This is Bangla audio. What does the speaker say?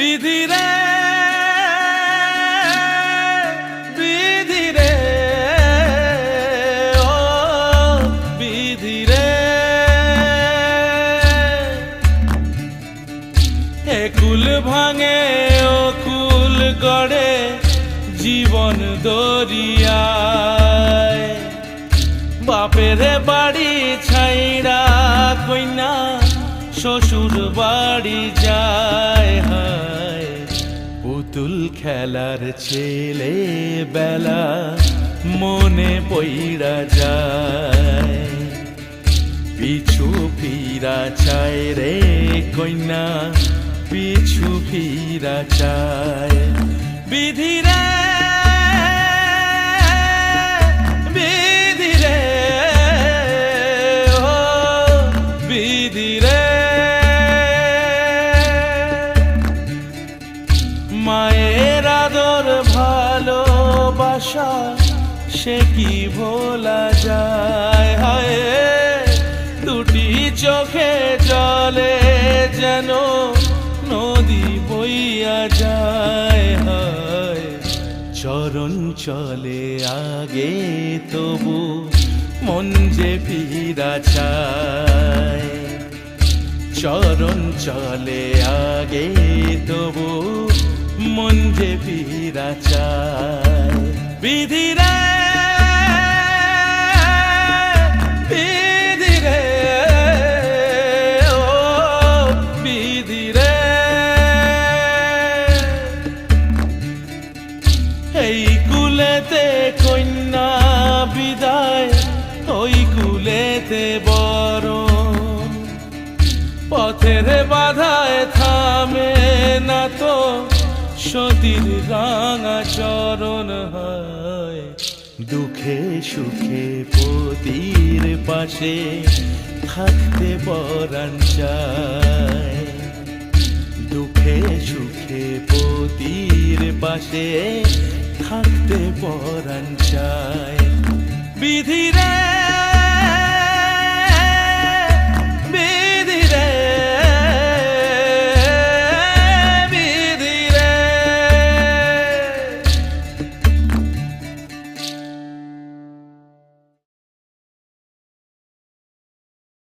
বিধি রে ও বিধিরে এ কুল ভাঙে, ও কুল গড়ে জীবন দরিয়ায়। বাপের বাড়ি ছাইড়া কইনা, শ্বশুর বাড়ি যায়। পুতুল খেলার ছেলে বেলা মনে পইরা যায়। পিছু ফিরা চায় রে কইনা, পিছু ফিরা চায়। বিধি রে বিধি রে, ও বিধি ভালোবাসা, সে কি ভোলা যায়? হায় দুটি চোখে জলে যেন নদী বইয়া যায়। হায়, চরণ চলে আগে তবু মন যে ফিরা চায়। চরণ চলে আগে তবু মন যে ফিরা চায়। বিধি রে বিধি রে, ও বিধি রে। এই কুলেতে কন্যা বিদায়, ওই কুলেতে বরণ। পথের বাধায় থামে না তো সতীর রাঙা চরণ হয়। দুঃখে সুখে পতির পাশে থাকতে পরাণ দুঃখে সুখে পতির পাশে থাকতে পরাণ চায়। বিধি রে